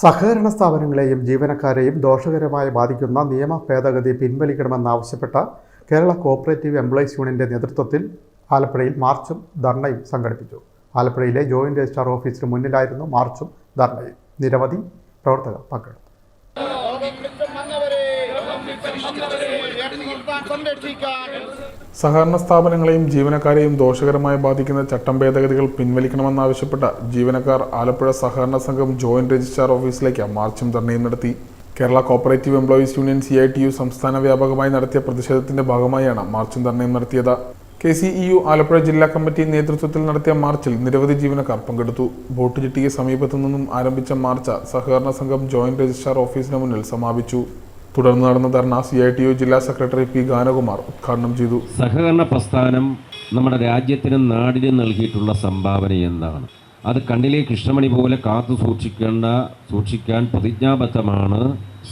സഹകരണ സ്ഥാപനങ്ങളെയും ജീവനക്കാരെയും ദോഷകരമായി ബാധിക്കുന്ന നിയമ ഭേദഗതി പിൻവലിക്കണമെന്നാവശ്യപ്പെട്ട കേരള കോപ്പറേറ്റീവ് എംപ്ലോയീസ് യൂണിയന്റെ നേതൃത്വത്തിൽ ആലപ്പുഴയിൽ മാർച്ചും ധർണയും സംഘടിപ്പിച്ചു. ആലപ്പുഴയിലെ ജോയിന്റ് രജിസ്ട്രാർ ഓഫീസിന് മുന്നിലായിരുന്നു മാർച്ചും ധർണയും. നിരവധി പ്രവർത്തകർ പങ്കെടുത്തു. സഹകരണ സ്ഥാപനങ്ങളെയും ജീവനക്കാരെയും ദോഷകരമായി ബാധിക്കുന്ന ചട്ടം ഭേദഗതികൾ പിൻവലിക്കണമെന്നാവശ്യപ്പെട്ട ജീവനക്കാർ ആലപ്പുഴ സഹകരണ സംഘം ജോയിന്റ് രജിസ്ട്രാർ ഓഫീസിലേക്ക് മാർച്ചും ധർണയും നടത്തി. Kerala cooperative employees union C I T U സംസ്ഥാന വ്യാപകമായി നടത്തിയ പ്രതിഷേധത്തിന്റെ ഭാഗമായാണ് മാർച്ചും ധർണയും നടത്തിയത്. K C E U Alappuzha ജില്ലാ കമ്മിറ്റി നേതൃത്വത്തിൽ നടത്തിയ മാർച്ചിൽ നിരവധി ജീവനക്കാർ പങ്കെടുത്തു. ബോട്ട് ജെട്ടിക്ക് സമീപത്തു നിന്നും ആരംഭിച്ച മാർച്ച് സഹകരണ സംഘം ജോയിന്റ് രജിസ്ട്രാർ ഓഫീസിന് മുന്നിൽ സമാപിച്ചു. തുടർന്ന് നടന്ന ധർണ സി ഐ ടി യു ജില്ലാ സെക്രട്ടറി പി ഗാനകുമാർ ഉദ്ഘാടനം ചെയ്തു. സഹകരണ പ്രസ്ഥാനം നമ്മുടെ രാജ്യത്തിനും നാടിനും നൽകിയിട്ടുള്ള സംഭാവന എന്താണ് അത് കണ്ണിലെ കൃഷ്ണമണി പോലെ കാത്തു സൂക്ഷിക്കേണ്ട സൂക്ഷിക്കാൻ പ്രതിജ്ഞാബദ്ധമാണ്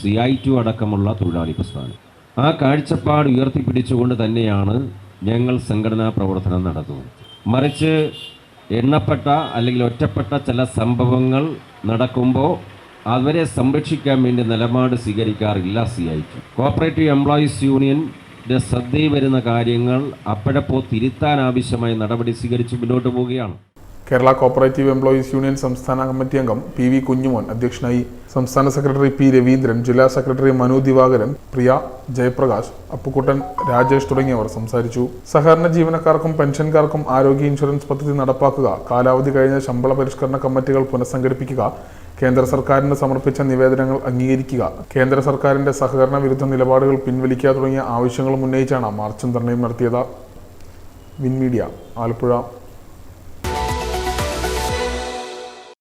സി ഐ ടു അടക്കമുള്ള തൊഴിലാളി പ്രസ്ഥാനം. ആ കാഴ്ചപ്പാട് ഉയർത്തിപ്പിടിച്ചുകൊണ്ട് തന്നെയാണ് ഞങ്ങൾ സംഘടനാ പ്രവർത്തനം നടത്തുന്നത്. മറിച്ച് എണ്ണപ്പെട്ട അല്ലെങ്കിൽ ഒറ്റപ്പെട്ട ചില സംഭവങ്ങൾ നടക്കുമ്പോൾ അവരെ സംരക്ഷിക്കാൻ വേണ്ടി നിലപാട് സ്വീകരിക്കാറില്ല C I T cooperative cooperative employees ശ്രദ്ധയിൽ വരുന്ന കാര്യങ്ങൾ അപ്പോഴപ്പോൾ തിരുത്താൻ ആവശ്യമായ നടപടി സ്വീകരിച്ച് മുന്നോട്ട് പോവുകയാണ്. കേരള കോപ്പറേറ്റീവ് എംപ്ലോയീസ് യൂണിയൻ സംസ്ഥാന കമ്മിറ്റി അംഗം പി വി കുഞ്ഞുമോൻ അധ്യക്ഷനായി സംസ്ഥാന സെക്രട്ടറി പി രവീന്ദ്രൻ ജില്ലാ സെക്രട്ടറി മനു ദിവാകരൻ പ്രിയ ജയപ്രകാശ് അപ്പുക്കുട്ടൻ രാജേഷ് തുടങ്ങിയവർ സംസാരിച്ചു. സഹകരണ ജീവനക്കാർക്കും പെൻഷൻകാർക്കും ആരോഗ്യ ഇൻഷുറൻസ് പദ്ധതി നടപ്പാക്കുക കാലാവധി കഴിഞ്ഞ ശമ്പള പരിഷ്കരണ കമ്മിറ്റികൾ പുനഃസംഘടിപ്പിക്കുക കേന്ദ്ര സർക്കാരിന് സമർപ്പിച്ച നിവേദനങ്ങൾ അംഗീകരിക്കുക. കേന്ദ്ര സർക്കാരിന്റെ സഹകരണ വിരുദ്ധ നിലപാടുകൾ പിൻവലിക്കുക തുടങ്ങിയ ആവശ്യങ്ങളും ഉന്നയിച്ചാണ് മാർച്ചും ധർണയും നടത്തിയത്. Win media Alappuzha.